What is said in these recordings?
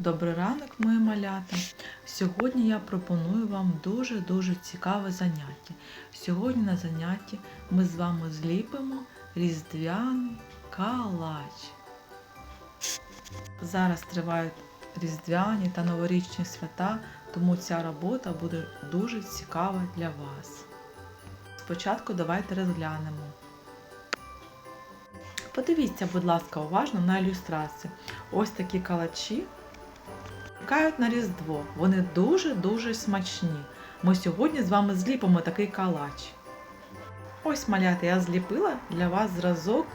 Добрий ранок, мої малята. Сьогодні я пропоную вам дуже-дуже цікаве заняття. Сьогодні на занятті ми з вами зліпимо різдвяний калач. Зараз тривають різдвяні та новорічні свята, тому ця робота буде дуже цікава для вас. Спочатку давайте розглянемо. Подивіться, будь ласка, уважно на ілюстрацію. Ось такі калачі чекають на Різдво. Вони дуже-дуже смачні. Ми сьогодні з вами зліпимо такий калач. Ось малята, я зліпила для вас зразок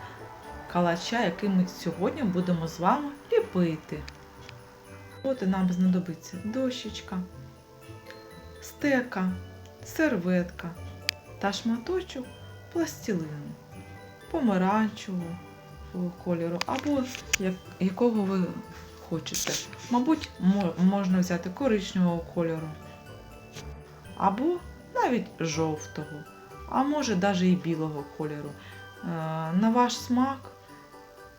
калача, який ми сьогодні будемо з вами ліпити. От і нам знадобиться дощечка, стека, серветка та шматочок пластилину, помаранчевого кольору або якого ви хочете. Мабуть, можна взяти коричневого кольору. Або навіть жовтого, а може навіть і білого кольору. Е, На ваш смак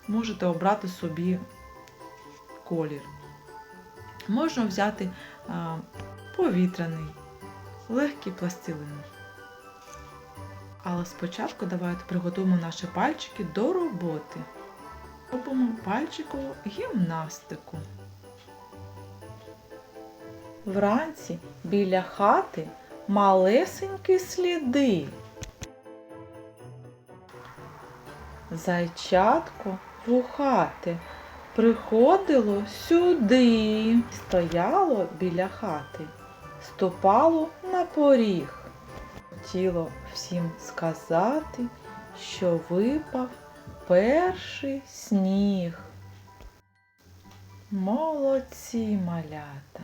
можете обрати собі колір. Можна взяти е, повітряний, легкий пластилин. Але спочатку давайте приготуємо наші пальчики до роботи. Робимо пальчикову гімнастику. Вранці біля хати малесенькі сліди. Зайчатко вухате приходило сюди, стояло біля хати, ступало на поріг. Хотіло всім сказати, що випав перший сніг. Молодці малята.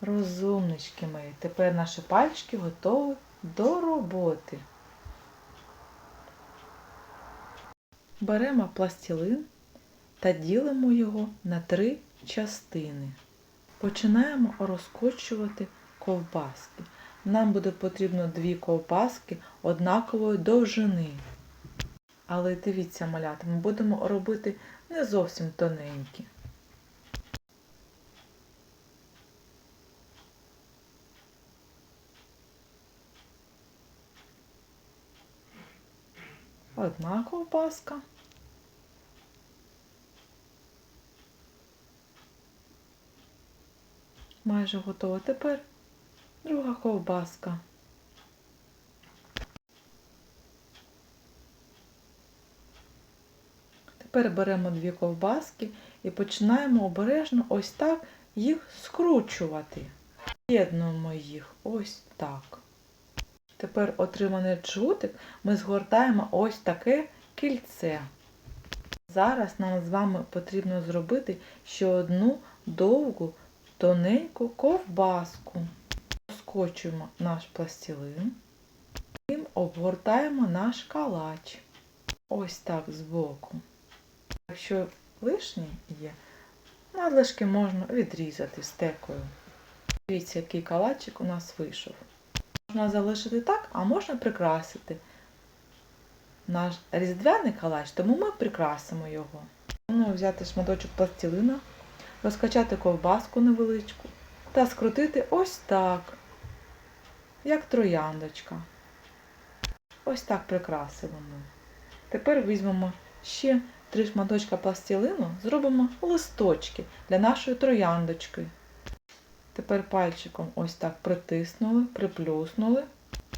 Розумнички мої. Тепер наші пальчики готові до роботи. Беремо пластилин та ділимо його на три частини. Починаємо розкочувати ковбаски. Нам буде потрібно дві ковбаски однакової довжини. Але дивіться, малята, ми будемо робити не зовсім тоненькі. Одна ковбаска. Майже готова. Тепер друга ковбаска. Тепер беремо дві ковбаски і починаємо обережно ось так їх скручувати. З'єднуємо їх ось так. Тепер отриманий джутик ми згортаємо ось таке кільце. Зараз нам з вами потрібно зробити ще одну довгу, тоненьку ковбаску. Скочуємо наш пластилин і обгортаємо наш калач. Ось так збоку. Якщо лишній є, надлишки можна відрізати стекою. Дивіться, який калачик у нас вийшов. Можна залишити так, а можна прикрасити наш різдвяний калач, тому ми прикрасимо його. Можна взяти шматочок пластилина, розкачати ковбаску невеличку та скрутити ось так, як трояндочка. Ось так прикрасимо ми. Тепер візьмемо ще три шматочка пластилину, зробимо листочки для нашої трояндочки. Тепер пальчиком ось так притиснули, приплюснули.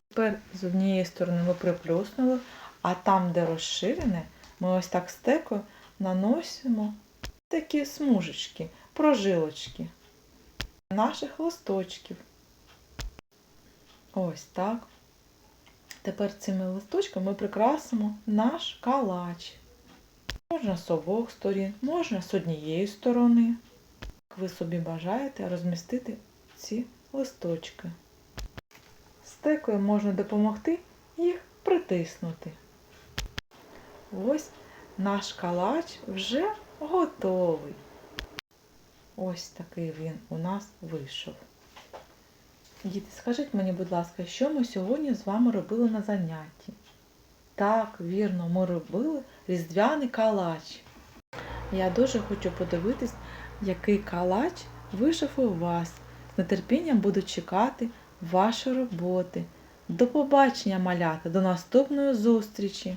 Тепер з однієї сторони ми приплюснули, а там, де розширене, ми ось так стекою наносимо такі смужечки, прожилочки наших листочків. Ось так. Тепер цими листочками ми прикрасимо наш калач. Можна з обох сторін, можна з однієї сторони. Як ви собі бажаєте розмістити ці листочки. Стекою можна допомогти їх притиснути. Ось наш калач вже готовий. Ось такий він у нас вийшов. Діти, скажіть мені, будь ласка, що ми сьогодні з вами робили на занятті? Так, вірно, ми робили різдвяний калач. Я дуже хочу подивитись який калач вийшов у вас. З нетерпінням буду чекати вашої роботи. До побачення, малята, до наступної зустрічі!